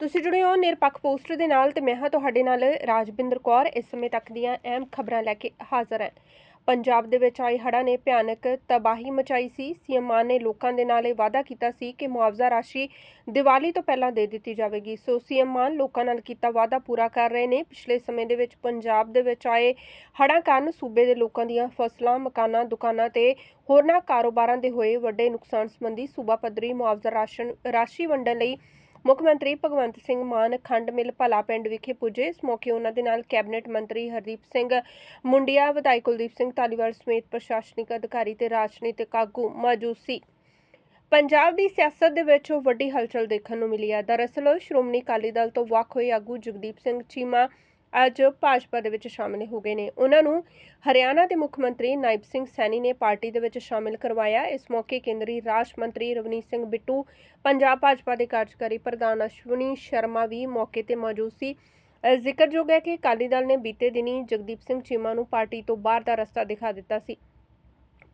ਤੁਸੀਂ ਜੁੜੇ ਹੋ ਨਿਰਪੱਖ ਪੋਸਟ ਦੇ ਨਾਲ ਤੇ ਮੈਂ ਹਾਂ ਤੁਹਾਡੇ ਨਾਲ ਰਾਜਵਿੰਦਰ ਕੌਰ। ਇਸ ਸਮੇਂ ਤੱਕ ਦੀਆਂ ਅਹਿਮ ਖਬਰਾਂ ਲੈ ਕੇ ਹਾਜ਼ਰ ਹਾਂ। ਪੰਜਾਬ ਦੇ ਵਿੱਚ ਆਏ ਹੜ੍ਹਾਂ ਨੇ ਭਿਆਨਕ ਤਬਾਹੀ ਮਚਾਈ ਸੀ। ਸੀਐਮ ਮਾਨ ਨੇ ਲੋਕਾਂ ਦੇ ਨਾਲ ਇਹ ਵਾਅਦਾ ਕੀਤਾ ਸੀ ਕਿ ਮੁਆਵਜ਼ਾ ਰਾਸ਼ੀ ਦੀਵਾਲੀ ਤੋਂ ਪਹਿਲਾਂ ਦੇ ਦਿੱਤੀ ਜਾਵੇਗੀ। ਸੋ ਸੀਐਮ ਮਾਨ ਲੋਕਾਂ ਨਾਲ ਕੀਤਾ ਵਾਅਦਾ ਪੂਰਾ ਕਰ ਰਹੇ ਨੇ। ਪਿਛਲੇ ਸਮੇਂ ਦੇ ਵਿੱਚ ਪੰਜਾਬ ਦੇ ਵਿੱਚ ਆਏ ਹੜ੍ਹਾਂ ਕਾਰਨ ਸੂਬੇ ਦੇ ਲੋਕਾਂ ਦੀਆਂ ਫਸਲਾਂ, ਮਕਾਨਾਂ, ਦੁਕਾਨਾਂ ਤੇ ਹੋਰਨਾਂ ਕਾਰੋਬਾਰਾਂ ਦੇ ਹੋਏ ਵੱਡੇ ਨੁਕਸਾਨ ਸੰਬੰਧੀ ਸੂਬਾ ਪੱਧਰੀ ਮੁਆਵਜ਼ਾ ਰਾਸ਼ਨ ਰਾਸ਼ੀ ਵੰਡਣ ਲਈ ਮੁੱਖ ਮੰਤਰੀ ਭਗਵੰਤ ਸਿੰਘ ਮਾਨ ਖੰਡ ਮਿਲ ਭਲਾ ਪਿੰਡ ਵਿਖੇ ਪੁੱਜੇ। ਇਸ ਮੌਕੇ ਉਹਨਾਂ ਦੇ ਨਾਲ ਕੈਬਨਿਟ ਮੰਤਰੀ ਹਰਦੀਪ ਸਿੰਘ, ਮੁੰਡਿਆ ਵਿਧਾਇਕ ਕੁਲਦੀਪ ਸਿੰਘ ਧਾਲੀਵਾਲ ਸਮੇਤ ਪ੍ਰਸ਼ਾਸਨਿਕ ਅਧਿਕਾਰੀ ਤੇ ਰਾਜਨੀਤਿਕ ਆਗੂ ਮੌਜੂਦ ਸੀ। ਪੰਜਾਬ ਦੀ ਸਿਆਸਤ ਦੇ ਵਿੱਚ ਵੱਡੀ ਹਲਚਲ ਦੇਖਣ ਨੂੰ ਮਿਲੀ ਹੈ। ਦਰਅਸਲ, ਸ਼੍ਰੋਮਣੀ ਅਕਾਲੀ ਦਲ ਤੋਂ ਵੱਖ ਹੋਏ ਆਗੂ ਜਗਦੀਪ ਸਿੰਘ ਚੀਮਾ ਅੱਜ ਭਾਜਪਾ ਦੇ ਵਿੱਚ ਸ਼ਾਮਿਲ ਹੋ ਗਏ ਨੇ। ਉਹਨਾਂ ਨੂੰ ਹਰਿਆਣਾ ਦੇ ਮੁੱਖ ਮੰਤਰੀ ਨਾਇਬ ਸਿੰਘ ਸੈਣੀ ਨੇ ਪਾਰਟੀ ਦੇ ਵਿੱਚ ਸ਼ਾਮਿਲ ਕਰਵਾਇਆ। ਇਸ ਮੌਕੇ ਕੇਂਦਰੀ ਰਾਜ ਮੰਤਰੀ ਰਵਨੀਤ ਸਿੰਘ ਬਿੱਟੂ, ਪੰਜਾਬ ਭਾਜਪਾ ਦੇ ਕਾਰਜਕਾਰੀ ਪ੍ਰਧਾਨ ਅਸ਼ਵਨੀ ਸ਼ਰਮਾ ਵੀ ਮੌਕੇ ਤੇ ਮੌਜੂਦ ਸੀ। ਜ਼ਿਕਰਯੋਗ ਹੈ ਕਿ ਅਕਾਲੀ ਦਲ ਨੇ ਬੀਤੇ ਦਿਨੀ ਜਗਦੀਪ ਸਿੰਘ ਚੀਮਾ ਨੂੰ ਪਾਰਟੀ ਤੋਂ ਬਾਹਰ ਦਾ ਰਸਤਾ ਦਿਖਾ ਦਿੱਤਾ ਸੀ।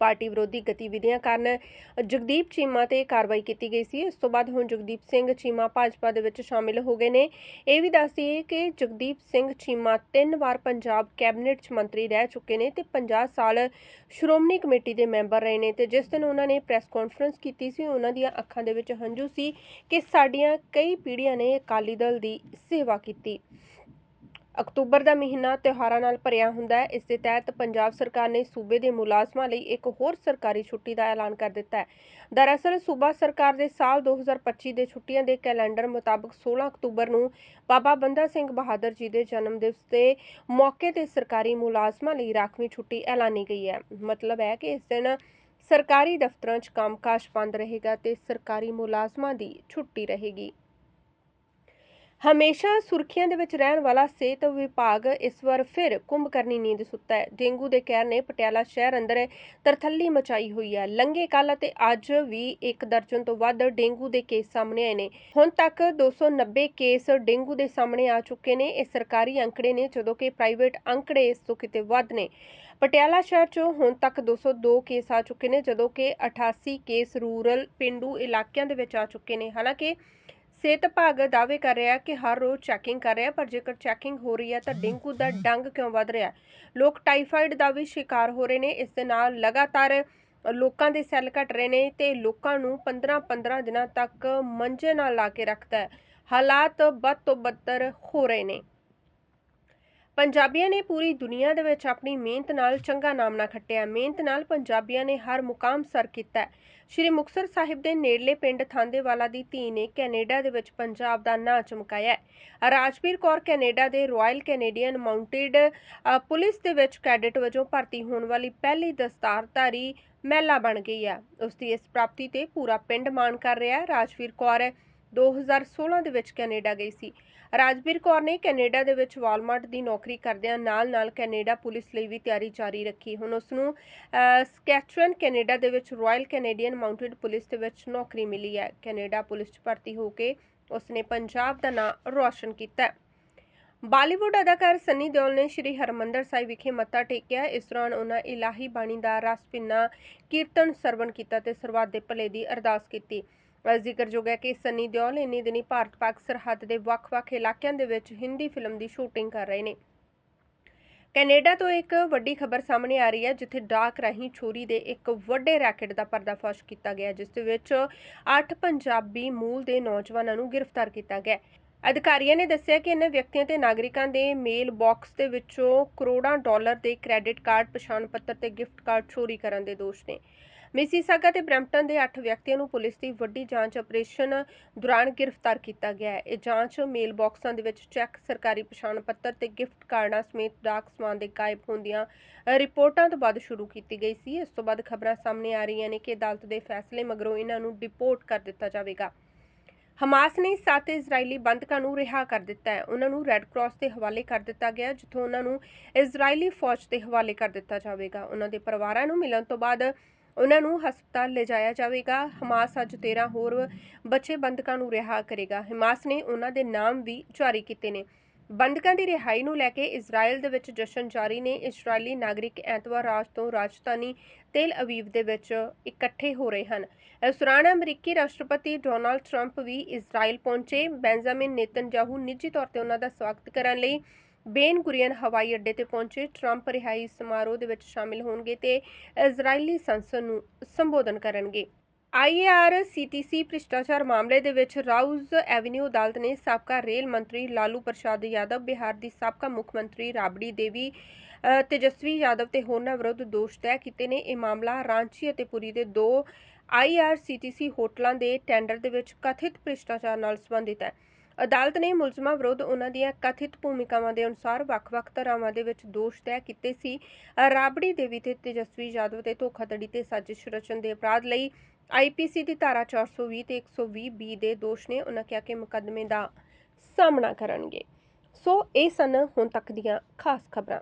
ਪਾਰਟੀ ਵਿਰੋਧੀ ਗਤੀਵਿਧੀਆਂ ਕਾਰਨ ਜਗਦੀਪ ਚੀਮਾ ਤੇ ਕਾਰਵਾਈ ਕੀਤੀ ਗਈ ਸੀ। ਇਸ ਤੋਂ ਬਾਅਦ ਹੁਣ ਜਗਦੀਪ ਸਿੰਘ ਚੀਮਾ ਭਾਜਪਾ ਦੇ ਵਿੱਚ ਸ਼ਾਮਿਲ ਹੋ ਗਏ ਨੇ। ਇਹ ਵੀ ਦੱਸ ਦਈਏ ਕਿ ਜਗਦੀਪ ਸਿੰਘ ਚੀਮਾ ਤਿੰਨ ਵਾਰ ਪੰਜਾਬ ਕੈਬਨਿਟ 'ਚ ਮੰਤਰੀ ਰਹਿ ਚੁੱਕੇ ਨੇ ਤੇ 50 ਸਾਲ ਸ਼੍ਰੋਮਣੀ ਕਮੇਟੀ ਦੇ ਮੈਂਬਰ ਰਹੇ ਨੇ ਤੇ ਜਿਸ ਦਿਨ ਉਹਨਾਂ ਨੇ ਪ੍ਰੈਸ ਕਾਨਫਰੰਸ ਕੀਤੀ ਸੀ, ਉਹਨਾਂ ਦੀਆਂ ਅੱਖਾਂ ਦੇ ਵਿੱਚ ਹੰਝੂ ਸੀ ਕਿ ਸਾਡੀਆਂ ਕਈ ਪੀੜ੍ਹੀਆਂ ਨੇ ਅਕਾਲੀ ਦਲ ਦੀ ਸੇਵਾ ਕੀਤੀ। ਅਕਤੂਬਰ ਦਾ ਮਹੀਨਾ ਤਿਉਹਾਰਾਂ ਨਾਲ ਭਰਿਆ ਹੁੰਦਾ ਹੈ। ਇਸ ਦੇ ਤਹਿਤ ਪੰਜਾਬ ਸਰਕਾਰ ਨੇ ਸੂਬੇ ਦੇ ਮੁਲਾਜ਼ਮਾਂ ਲਈ ਇੱਕ ਹੋਰ ਸਰਕਾਰੀ ਛੁੱਟੀ ਦਾ ਐਲਾਨ ਕਰ ਦਿੱਤਾ ਹੈ। ਦਰਅਸਲ, ਸੂਬਾ ਸਰਕਾਰ ਦੇ ਸਾਲ 2025 ਦੇ ਛੁੱਟੀਆਂ ਦੇ ਕੈਲੰਡਰ ਮੁਤਾਬਕ 16 ਅਕਤੂਬਰ ਨੂੰ ਬਾਬਾ ਬੰਦਾ ਸਿੰਘ ਬਹਾਦਰ ਜੀ ਦੇ ਜਨਮ ਦਿਵਸ ਦੇ ਮੌਕੇ ਤੇ ਸਰਕਾਰੀ ਮੁਲਾਜ਼ਮਾਂ ਲਈ ਰਾਖਵੀਂ ਛੁੱਟੀ ਐਲਾਨੀ ਗਈ ਹੈ। ਮਤਲਬ ਹੈ ਕਿ ਇਸ ਦਿਨ ਸਰਕਾਰੀ ਦਫ਼ਤਰਾਂ 'ਚ ਕੰਮਕਾਜ ਬੰਦ ਰਹੇਗਾ ਤੇ ਸਰਕਾਰੀ ਮੁਲਾਜ਼ਮਾਂ ਦੀ ਛੁੱਟੀ ਰਹੇਗੀ। ਹਮੇਸ਼ਾ ਸੁਰਖੀਆਂ ਦੇ ਵਿੱਚ ਰਹਿਣ ਵਾਲਾ ਸਿਹਤ ਵਿਭਾਗ ਇਸ ਵਾਰ ਫਿਰ ਕੁੰਭਕਰਨੀ ਨੀਂਦ ਸੁੱਤਾ ਹੈ। ਡੇਂਗੂ ਦੇ ਕਹਿਰ ਨੇ ਪਟਿਆਲਾ ਸ਼ਹਿਰ ਅੰਦਰ ਤਰਥੱਲੀ ਮਚਾਈ ਹੋਈ ਹੈ। ਲੰਘੇ ਕੱਲ ਅਤੇ ਅੱਜ ਵੀ ਇੱਕ ਦਰਜਨ ਤੋਂ ਵੱਧ ਡੇਂਗੂ ਦੇ ਕੇਸ ਸਾਹਮਣੇ ਆਏ ਨੇ। ਹੁਣ ਤੱਕ 290 ਕੇਸ ਡੇਂਗੂ ਦੇ ਸਾਹਮਣੇ ਆ ਚੁੱਕੇ ਨੇ। ਇਹ ਸਰਕਾਰੀ ਅੰਕੜੇ ਨੇ, ਜਦੋਂ ਕਿ ਪ੍ਰਾਈਵੇਟ ਅੰਕੜੇ ਇਸ ਤੋਂ ਕਿਤੇ ਵੱਧ ਨੇ। ਪਟਿਆਲਾ ਸ਼ਹਿਰ 'ਚ ਹੁਣ ਤੱਕ 202 ਕੇਸ ਆ ਚੁੱਕੇ ਨੇ, ਜਦੋਂ ਕਿ 88 ਕੇਸ ਰੂਰਲ ਪਿੰਡੂ ਇਲਾਕਿਆਂ ਦੇ ਵਿੱਚ ਆ ਚੁੱਕੇ ਨੇ। ਹਾਲਾਂਕਿ ਸਿਹਤ ਵਿਭਾਗ ਦਾਅਵੇ ਕਰ ਰਿਹਾ ਕਿ ਹਰ ਰੋਜ਼ ਚੈਕਿੰਗ ਕਰ ਰਿਹਾ ਪਰ ਜੇਕਰ ਚੈਕਿੰਗ ਹੋ ਰਹੀ ਹੈ ਤਾਂ ਡੇਂਗੂ ਦਾ ਡੰਗ ਕਿਉਂ ਵੱਧ ਰਿਹਾ? ਲੋਕ ਟਾਈਫਾਈਡ ਦਾ ਵੀ ਸ਼ਿਕਾਰ ਹੋ ਰਹੇ ਨੇ ਇਸ ਦੇ ਨਾਲ ਲਗਾਤਾਰ ਲੋਕਾਂ ਦੇ ਸੈੱਲ ਘਟ ਰਹੇ ਨੇ ਤੇ ਲੋਕਾਂ ਨੂੰ 15-15 ਦਿਨਾਂ ਤੱਕ ਮੰਜੇ ਨਾਲ ਲਾ ਕੇ ਰੱਖਦਾ ਹੈ। ਹਾਲਾਤ ਬਦ ਤੋਂ ਬੱਤਰ ਹੋ ਰਹੇ ਨੇ। ਪੰਜਾਬੀਆਂ ਨੇ ਪੂਰੀ ਦੁਨੀਆ ਦੇ ਵਿੱਚ ਆਪਣੀ ਮਿਹਨਤ ਨਾਲ ਚੰਗਾ ਨਾਮ ਨਾ ਖੱਟਿਆ। ਮਿਹਨਤ ਨਾਲ ਪੰਜਾਬੀਆਂ ਨੇ ਹਰ ਮੁਕਾਮ ਸਰ ਕੀਤਾ ਸ਼੍ਰੀ ਮੁਕਤਸਰ ਸਾਹਿਬ ਦੇ ਨੇੜਲੇ ਪਿੰਡ ਥਾਂਦੇਵਾਲਾ ਦੀ ਧੀ ਨੇ ਕੈਨੇਡਾ ਦੇ ਵਿੱਚ ਪੰਜਾਬ ਦਾ ਨਾਂ ਚਮਕਾਇਆ ਰਾਜਵੀਰ ਕੌਰ ਕੈਨੇਡਾ ਦੇ ਰਾਇਲ ਕੈਨੇਡੀਅਨ ਮਾਊਂਟਡ ਪੁਲਿਸ ਦੇ ਵਿੱਚ ਕੈਡਟ ਵਜੋਂ ਭਰਤੀ ਹੋਣ ਵਾਲੀ ਪਹਿਲੀ ਦਸਤਾਰਧਾਰੀ ਮਹਿਲਾ ਬਣ ਗਈ ਹੈ। ਉਸ ਦੀ ਇਸ ਪ੍ਰਾਪਤੀ ਤੇ ਪੂਰਾ ਪਿੰਡ ਮਾਣ ਕਰ ਰਿਹਾ ਹੈ। ਰਾਜਵੀਰ ਕੌਰ 2016 ਦੇ ਵਿੱਚ ਕੈਨੇਡਾ ਗਈ ਸੀ। ਰਾਜਵੀਰ ਕੌਰ ਨੇ ਕੈਨੇਡਾ ਦੇ ਵਿੱਚ ਵਾਲਮਾਰਟ ਦੀ ਨੌਕਰੀ ਕਰਦਿਆਂ ਨਾਲ-ਨਾਲ ਕੈਨੇਡਾ ਪੁਲਿਸ ਲਈ ਵੀ ਤਿਆਰੀ ਜਾਰੀ ਰੱਖੀ। ਹੁਣ ਉਸ ਨੂੰ ਸਕੈਚੁਅਨ ਕੈਨੇਡਾ ਦੇ ਵਿੱਚ ਰਾਇਲ ਕੈਨੇਡੀਅਨ ਮਾਊਂਟਡ ਪੁਲਿਸ ਦੇ ਵਿੱਚ ਨੌਕਰੀ ਮਿਲੀ ਹੈ। ਕੈਨੇਡਾ ਪੁਲਿਸ 'ਚ ਭਰਤੀ ਹੋ ਕੇ ਉਸ ਨੇ ਪੰਜਾਬ ਦਾ ਨਾਂ ਰੌਸ਼ਨ ਕੀਤਾ ਹੈ। ਬਾਲੀਵੁੱਡ ਅਦਾਕਾਰ ਸੰਨੀ ਦਿਓਲ ਨੇ ਸ਼੍ਰੀ ਹਰਮੰਦਰ ਸਾਹਿਬ ਵਿਖੇ ਮੱਥਾ ਟੇਕਿਆ। ਇਸ ਦੌਰਾਨ ਉਹਨਾਂ ਇਲਾਹੀ ਬਾਣੀ ਦਾ ਰਸ, ਭਿੰਨਾ ਕੀਰਤਨ ਸਰਵਣ ਕੀਤਾ ਤੇ ਸਰਬੱਤ ਦੇ ਭਲੇ ਦੀ ਅਰਦਾਸ ਕੀਤੀ। ਜ਼ਿਕਰਯੋਗ ਹੈ ਕਿ ਸੰਨੀ ਦਿਓਲ ਇੰਨੀ ਦਿਨੀ ਭਾਰਤ-ਪਾਕ ਸਰਹੱਦ ਦੇ ਵੱਖ-ਵੱਖ ਇਲਾਕਿਆਂ ਦੇ ਵਿੱਚ ਹਿੰਦੀ ਫਿਲਮ ਦੀ ਸ਼ੂਟਿੰਗ ਕਰ ਰਹੇ ਨੇ। ਕੈਨੇਡਾ ਤੋਂ ਇੱਕ ਵੱਡੀ ਖਬਰ ਸਾਹਮਣੇ ਆ ਰਹੀ ਹੈ, ਜਿੱਥੇ ਡਾਕ ਰਾਹੀਂ ਚੋਰੀ ਦੇ ਇੱਕ ਵੱਡੇ ਰੈਕਟ ਦਾ ਪਰਦਾਫਾਸ਼ ਕੀਤਾ ਗਿਆ, ਜਿਸ ਦੇ ਵਿੱਚ 8 ਪੰਜਾਬੀ ਮੂਲ ਦੇ ਨੌਜਵਾਨਾਂ ਨੂੰ ਗ੍ਰਿਫਤਾਰ ਕੀਤਾ ਗਿਆ। ਅਧਿਕਾਰੀਆਂ ਨੇ ਦੱਸਿਆ ਕਿ ਇਹਨਾਂ ਵਿਅਕਤੀਆਂ ਤੇ ਨਾਗਰਿਕਾਂ ਦੇ ਮੇਲ ਬਾਕਸ ਦੇ ਵਿੱਚੋਂ ਕਰੋੜਾਂ ਡਾਲਰ ਦੇ ਕ੍ਰੈਡਿਟ ਕਾਰਡ, ਪਛਾਣ ਪੱਤਰ ਤੇ ਗਿਫਟ ਕਾਰਡ ਚੋਰੀ ਕਰਨ ਦੇ ਦੋਸ਼ ਨੇ। ਮਿਸੀਸਾਗਾ ਤੇ ਬ੍ਰੈਂਪਟਨ ਦੇ 8 ਵਿਅਕਤੀਆਂ ਨੂੰ ਪੁਲਿਸ ਦੀ ਵੱਡੀ ਜਾਂਚ ਆਪਰੇਸ਼ਨ ਦੌਰਾਨ ਗ੍ਰਿਫਤਾਰ ਕੀਤਾ ਗਿਆ ਹੈ। ਇਹ ਜਾਂਚ ਮੇਲ ਬਾਕਸਾਂ ਦੇ ਵਿੱਚ ਚੈੱਕ, ਸਰਕਾਰੀ ਪਛਾਣ ਪੱਤਰ ਤੇ ਗਿਫਟ ਕਾਰਡਾਂ ਸਮੇਤ ਡਾਕ ਸਮਾਨ ਦੇ ਗਾਇਬ ਹੋਣ ਦੀਆਂ ਰਿਪੋਰਟਾਂ ਤੋਂ ਬਾਅਦ ਸ਼ੁਰੂ ਕੀਤੀ ਗਈ ਸੀ। ਇਸ ਤੋਂ ਬਾਅਦ ਖਬਰਾਂ ਸਾਹਮਣੇ ਆ ਰਹੀਆਂ ਨੇ ਕਿ ਅਦਾਲਤ ਦੇ ਫੈਸਲੇ ਮਗਰੋਂ ਇਹਨਾਂ ਨੂੰ ਡਿਪੋਰਟ ਕਰ ਦਿੱਤਾ ਜਾਵੇਗਾ। ਹਮਾਸ ਨੇ ਸੱਤ ਇਜ਼ਰਾਈਲੀ ਬੰਦਕਾਂ ਨੂੰ ਰਿਹਾ ਕਰ ਦਿੱਤਾ ਹੈ। ਉਹਨਾਂ ਨੂੰ ਰੈੱਡ ਕਰਾਸ ਦੇ ਹਵਾਲੇ ਕਰ ਦਿੱਤਾ ਗਿਆ ਜਿੱਥੋਂ ਉਹਨਾਂ ਨੂੰ ਇਜ਼ਰਾਈਲੀ ਫੌਜ ਦੇ ਹਵਾਲੇ ਕਰ ਦਿੱਤਾ ਜਾਵੇਗਾ। ਉਹਨਾਂ ਦੇ ਪਰਿਵਾਰਾਂ ਨੂੰ ਮਿਲਣ ਤੋਂ ਬਾਅਦ ਉਹਨਾਂ ਨੂੰ ਹਸਪਤਾਲ ਲਿਜਾਇਆ ਜਾਵੇਗਾ। ਹਮਾਸ ਅੱਜ 13 ਹੋਰ ਬੱਚੇ ਬੰਦਕਾਂ ਨੂੰ ਰਿਹਾ ਕਰੇਗਾ। ਹਮਾਸ ਨੇ ਉਹਨਾਂ ਦੇ ਨਾਮ ਵੀ ਜਾਰੀ ਕੀਤੇ ਨੇ। ਬੰਦਕਾਂ ਦੀ ਰਿਹਾਈ ਨੂੰ ਲੈ ਕੇ ਇਜ਼ਰਾਈਲ ਦੇ ਵਿੱਚ ਜਸ਼ਨ ਜਾਰੀ ਨੇ। ਇਜ਼ਰਾਈਲੀ ਨਾਗਰਿਕ ਐਤਵਾਰ ਰਾਤ ਤੋਂ ਰਾਜਧਾਨੀ ਤੇਲ ਅਵੀਵ ਦੇ ਵਿੱਚ ਇਕੱਠੇ ਹੋ ਰਹੇ ਹਨ। ਇਸ ਦੌਰਾਨ ਅਮਰੀਕੀ ਰਾਸ਼ਟਰਪਤੀ ਡੋਨਾਲਡ ਟਰੰਪ ਵੀ ਇਜ਼ਰਾਈਲ ਪਹੁੰਚੇ। ਬੈਂਜਾਮਿਨ ਨੇਤਨਯਾਹੂ ਨਿੱਜੀ ਤੌਰ ਤੇ ਉਹਨਾਂ ਦਾ ਸਵਾਗਤ ਕਰਨ ਲਈ ਬੇਨ ਗੁਰੀਅਨ ਹਵਾਈ ਅੱਡੇ ਤੇ ਪਹੁੰਚੇ ਟਰੰਪ ਰਿਹਾਈ ਸਮਾਰੋਹ ਦੇ ਵਿੱਚ ਸ਼ਾਮਿਲ ਹੋਣਗੇ ਤੇ ਇਜ਼ਰਾਈਲੀ ਸੰਸਦ ਨੂੰ ਸੰਬੋਧਨ ਕਰਨਗੇ। ਆਈਆਰਸੀਟੀਸੀ ਭ੍ਰਿਸ਼ਟਾਚਾਰ ਮਾਮਲੇ ਦੇ ਵਿੱਚ ਰਾਊਜ਼ ਐਵਨਿਊ ਅਦਾਲਤ ਨੇ ਸਾਬਕਾ ਰੇਲ ਮੰਤਰੀ ਲਾਲੂ ਪ੍ਰਸ਼ਾਦ ਯਾਦਵ, ਬਿਹਾਰ ਦੀ ਸਾਬਕਾ ਮੁੱਖ ਮੰਤਰੀ ਰਾਬੜੀ ਦੇਵੀ ਤੇਜਸਵੀ ਯਾਦਵ ਤੇ ਹੋਰਨਾਂ ਵਿਰੁੱਧ ਦੋਸ਼ ਤੈਅ ਕੀਤੇ ਨੇ। ਇਹ ਮਾਮਲਾ ਰਾਂਚੀ ਅਤੇ ਪੁਰੀ ਦੇ ਦੋ ਆਈਆਰਸੀਟੀਸੀ ਹੋਟਲਾਂ ਦੇ ਟੈਂਡਰ ਦੇ ਵਿੱਚ ਕਥਿਤ ਭ੍ਰਿਸ਼ਟਾਚਾਰ ਨਾਲ ਸੰਬੰਧਿਤ ਹੈ। ਅਦਾਲਤ ਨੇ ਮੁਲਜ਼ਮਾਂ ਵਿਰੁੱਧ ਉਹਨਾਂ ਦੀਆਂ ਕਥਿਤ ਭੂਮਿਕਾਵਾਂ ਦੇ ਅਨੁਸਾਰ ਵੱਖ-ਵੱਖ ਧਾਰਾਵਾਂ ਦੇ ਵਿੱਚ ਦੋਸ਼ ਤੈਅ ਕੀਤੇ ਸੀ। ਰਾਬੜੀ ਦੇਵੀ ਤੇ ਤੇਜਸਵੀ ਯਾਦਵ ਤੇ ਧੋਖਾਧੜੀ ਤੇ ਸਾਜ਼ਿਸ਼ ਰਚਨ ਦੇ ਅਪਰਾਧ ਲਈ ਆਈਪੀਸੀ ਦੀ ਧਾਰਾ 420 ਤੇ 120 ਬੀ ਦੇ ਦੋਸ਼ ਨੇ ਉਹਨਾਂ ਕਿਹਾ ਕਿ ਮੁਕੱਦਮੇ ਦਾ ਸਾਹਮਣਾ ਕਰਨਗੇ। ਸੋ ਇਹ ਸਨ ਹੁਣ ਤੱਕ ਦੀਆਂ ਖਾਸ ਖਬਰਾਂ।